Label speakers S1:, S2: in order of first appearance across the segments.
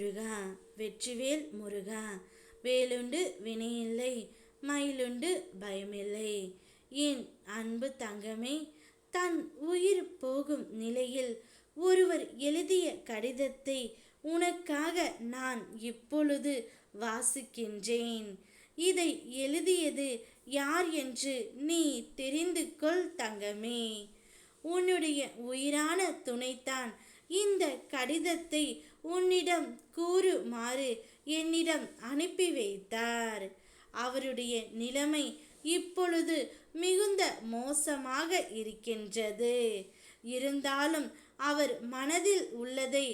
S1: முருகா வெற்றிவேல் முருகா. வேலுண்டு வினையில்லை மயிலுண்டு பயமில்லை. என் அன்பு தங்கமே தன் உயிர் போகும் நிலையில் ஒருவர் எழுதிய கடிதத்தை உனக்காக நான் இப்பொழுது வாசிக்கின்றேன். இதை எழுதியது யார் என்று நீ தெரிந்து கொள் தங்கமே. உன்னுடைய உயிரான துணைத்தான் இந்த கடிதத்தை உன்னிடம் கூறுமாறு என்னிடம் அனுப்பி வைத்தார். அவருடைய நிலைமை இப்பொழுது மிகுந்த மோசமாக இருக்கின்றது. இருந்தாலும் அவர் மனதில் உள்ளதை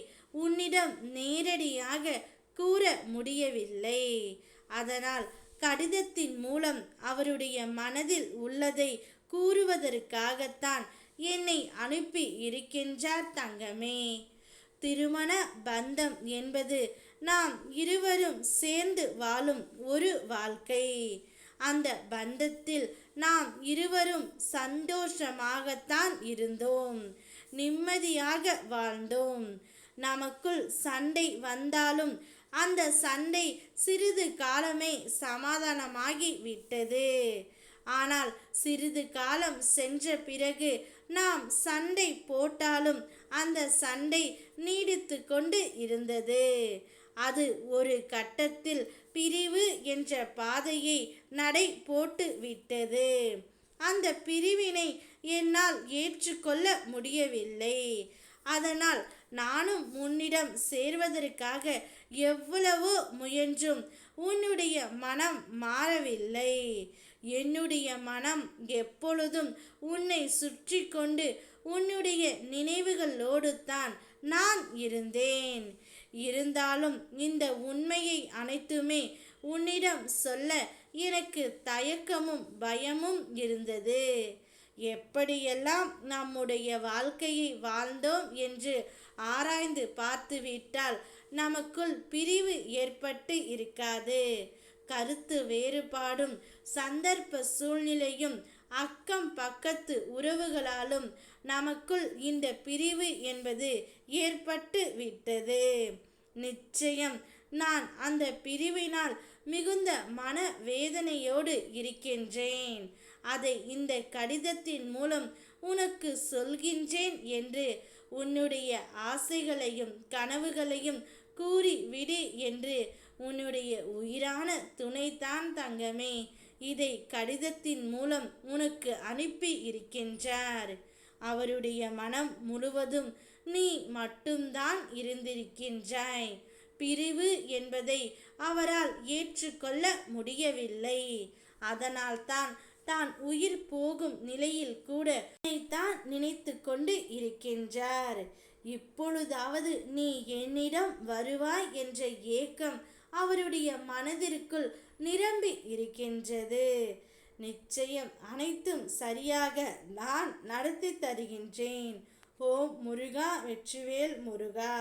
S1: உன்னிடம் நேரடியாக கூற முடியவில்லை. அதனால் கடிதத்தின் மூலம் அவருடைய மனதில் உள்ளதை கூறுவதற்காகத்தான் என்னை அனுப்பி இருக்கின்றார் தங்கமே. திருமண பந்தம் என்பது நாம் இருவரும் சேர்ந்து வாழும் ஒரு வாழ்க்கை. அந்த பந்தத்தில் நாம் இருவரும் சந்தோஷமாகத்தான் இருந்தோம். நிம்மதியாக வாழ்ந்தோம். நமக்குள் சண்டை வந்தாலும் அந்த சண்டை சிறிது காலமே சமாதானமாகி விட்டது. ஆனால் சிறிது காலம் சென்ற பிறகு நாம் சண்டை போட்டாலும் அந்த சண்டை நீடித்து கொண்டு இருந்தது. அது ஒரு கட்டத்தில் பிரிவு என்ற பாதையை நடை போட்டு விட்டது. அந்த பிரிவினை என்னால் ஏற்றுக்கொள்ள முடியவில்லை. அதனால் நானும் உன்னிடம் சேர்வதற்காக எவ்வளவோ முயன்றும் உன்னுடைய மனம் மாறவில்லை. என்னுடைய மனம் எப்பொழுதும் உன்னை சுற்றி கொண்டு உன்னுடைய நினைவுகளோடு தான் நான் இருந்தேன். இருந்தாலும் இந்த உண்மையை அனைத்துமே உன்னிடம் சொல்ல எனக்கு தயக்கமும் பயமும் இருந்தது. எப்படியெல்லாம் நம்முடைய வாழ்க்கையை வாழ்ந்தோம் என்று ஆராய்ந்து பார்த்துவிட்டால் நமக்குள் பிரிவு ஏற்பட்டு இருக்காது. கருத்து வேறுபாடும் சந்தர்ப்ப சூழ்நிலையும் அக்கம் பக்கத்து உறவுகளாலும் நமக்குள் இந்த பிரிவு என்பது ஏற்பட்டு விட்டது. நிச்சயம் நான் அந்த பிரிவினால் மிகுந்த மன வேதனையோடு இருக்கின்றேன். அதை இந்த கடிதத்தின் மூலம் உனக்கு சொல்கின்றேன் என்று உன்னுடைய ஆசைகளையும் கனவுகளையும் கூறி விடு என்று உன்னுடைய உயிரான துணைதான் தங்கமே. இதை கடிதத்தின் மூலம் உனக்கு அனுப்பி இருக்கின்றார். அவருடைய மனம் முழுவதும் நீ மட்டும்தான் இருந்திருக்கின்றாய். பிரிவு என்பதை அவரால் ஏற்றுக்கொள்ள முடியவில்லை. அதனால்தான் தான் உயிர் போகும் நிலையில் கூட தான் நினைத்து கொண்டு இருக்கின்றார். இப்பொழுதாவது நீ என்னிடம் வருவாய் என்ற ஏக்கம் அவருடைய மனதிற்குள் நிரம்பி இருக்கின்றது. நிச்சயம் அனைத்தும் சரியாக நான் நடத்தி தருகின்றேன். ஓம் முருகா வெற்றிவேல் முருகா!